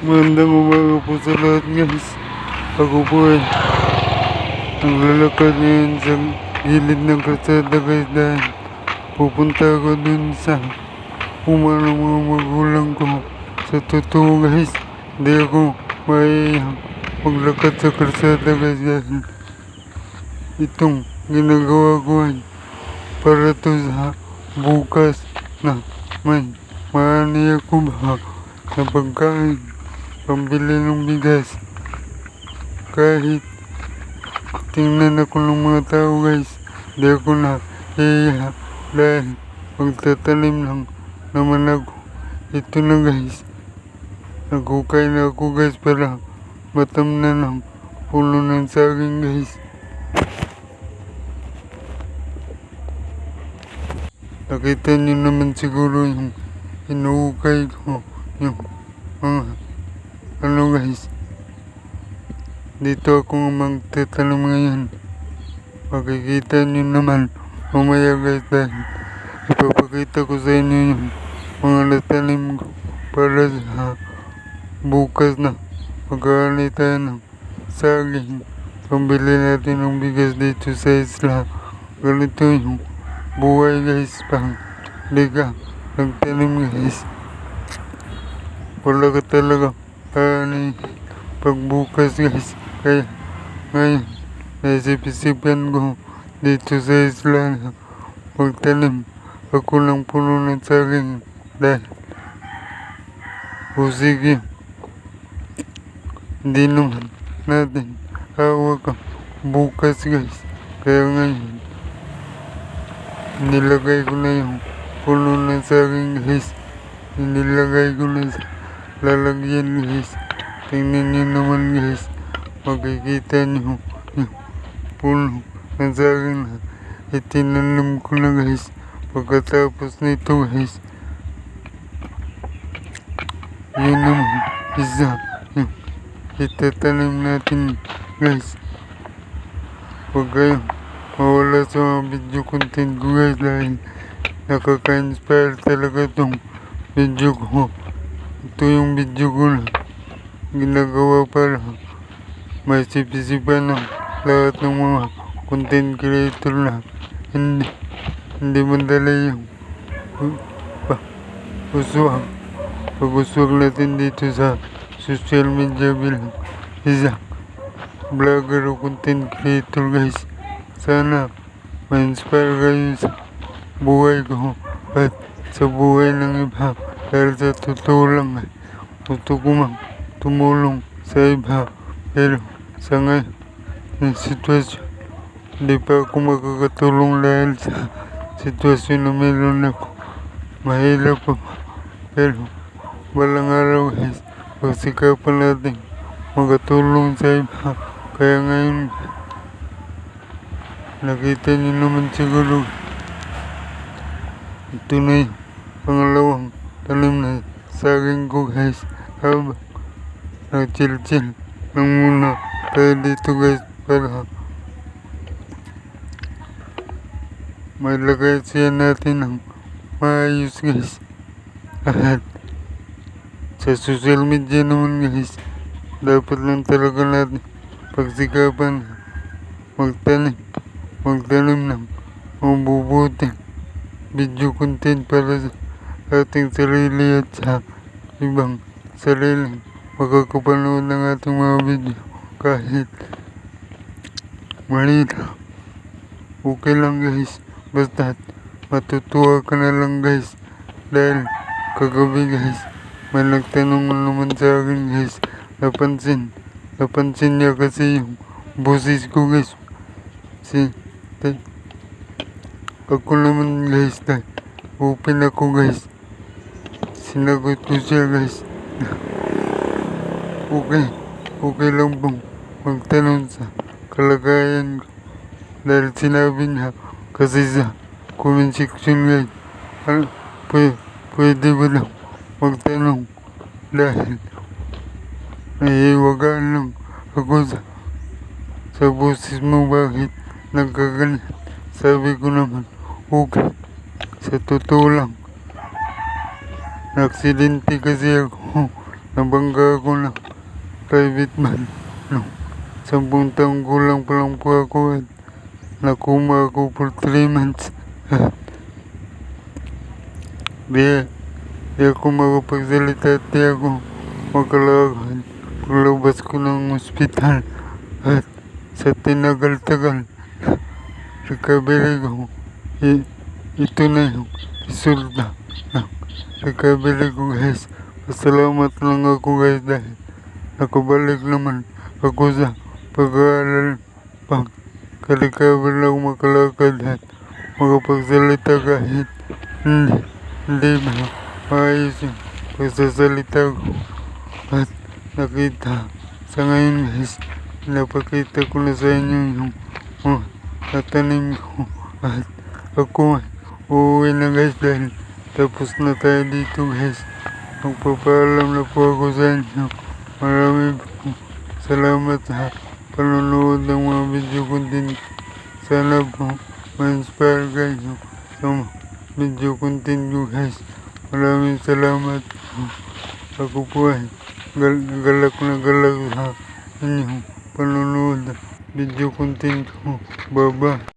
Magandang umaga po sa lahat guys. Ako po ay naglalakad ngayon sa gilid ng kalsada guys dahil pupunta ako dun sa uma ng mga magulang ko. Sa totoo guys, hindi ako maiyang maglakad sa kalsada guys dahil itong ginagawa ko ay para to sa bukas na may maani ako ba na pagkain pambili ng bigas. Kahit tingnan ako ng mga tao guys di ako na iya dahil magtatanim lang naman ako. Ito na guys. Nagukay na ako guys para matam na ng puno ng saging guys. Nakita niyo naman siguro yung inuukay ko yung mga ano guys dito ako magtatanong ngayon makikita niyo naman mamaya guys dahil ipapakita ko sa inyo yung mga natanim ko para sa bukas na magkakali tayo ng saging. Pambili natin ng bigas dito sa isla. Ganito yung buhay guys pang di ka nagtanim guys. Wala ka talaga ano pagbukas guys kaya ngayon naisip-isipan ko dito sa isla na magtanim ako ng puno ng saging dahil o sige hindi naman natin hawak bukas guys kaya ngayon nilagay ko na yung puno ng saging guys nilagay ko na sa lalagyan guys tingnan nyo naman guys makikita nyo yung puno ng saging na itinanim ko na guys. Pagkatapos nito guys yun naman isa. Yung natin guys. Huwag kayong mawala sa mga video content ko guys dahil nakaka-inspire talaga tong video ko. Ito yung video ko na ginagawa para may sipisipan ng lahat ng mga content creator na hindi hindi madala yung pa, uswag pag-uswag natin dito sa social media bilang isa vlogger o content creator guys. Sana ma-inspire kayo sa buhay ko at sa buhay ng iba. Dahil sa totoo lang gusto ko mang tumulong sa iba. Pero sa yung sitwasyon. Hindi pa ako makakatulong dahil sa sitwasyon na meron ako. Mahirap pa pero walang araw guys pagsikapan natin. Makatulong sa iba kaya ngayon Nakita niyo naman siguro. Ito na yung pangalawang tanim na saging ko guys. Habang nag-chill-chill lang muna tayo dito guys. Para mailagay siya natin ng maayos guys. At sa social media naman guys. Dapat lang talaga natin pagsikapan. Magtanim. Magtanim ng mabubuting video content para sa ating sarili at sa ibang sariling makakapanood ng ating mga video kahit mali okay lang guys. Basta matutuwa ka na lang guys. Dahil kagabi guys may nagtanong naman sa akin guys. Napansin napansin niya kasi yung boses ko guys. Si tay, ako naman guys tay, open ako guys. Sinagot ko siya guys. Okay okay lang pong magtanong sa kalagayan ko. Dahil sinabi niya kasi sa comment section guys ano, pwede, pwede ba lang magtanong dahil nahiwagaan lang ako sa sa boses mo bakit nagkaganyan sabi ko naman okay sa totoo lang. Naaksidente kasi ako. Nabangga ako ng private van. No, sampung taong gulang pa lang po ako at nakuma ako for 3 months. Di, di ako makapagsalita at di ako makalakad. Paglabas ko ng ospital at sa tinagal-tagal recovery ko, i, ito na yung resulta ng recovery ko guys. Pasalamat lang ako guys dahil nakabalik naman ako sa pag-aaral pag ka-recover lang makalakad at makapagsalita kahit hindi, hindi maayos yung pagsasalita ko. At nakita sa ngayon guys napakita ko na sa inyo yung mga tatanim ko. At ako uuwi na guys dahil tapos na tayo dito guys. Magpapaalam na po ako sa inyo. Marami po salamat sa panonood ng mga video content sana po ma-inspire kayo sa mga video content ko guys. Maraming salamat po. Ako po ay gal galak na galak sa inyong panonood. Video content ko bye bye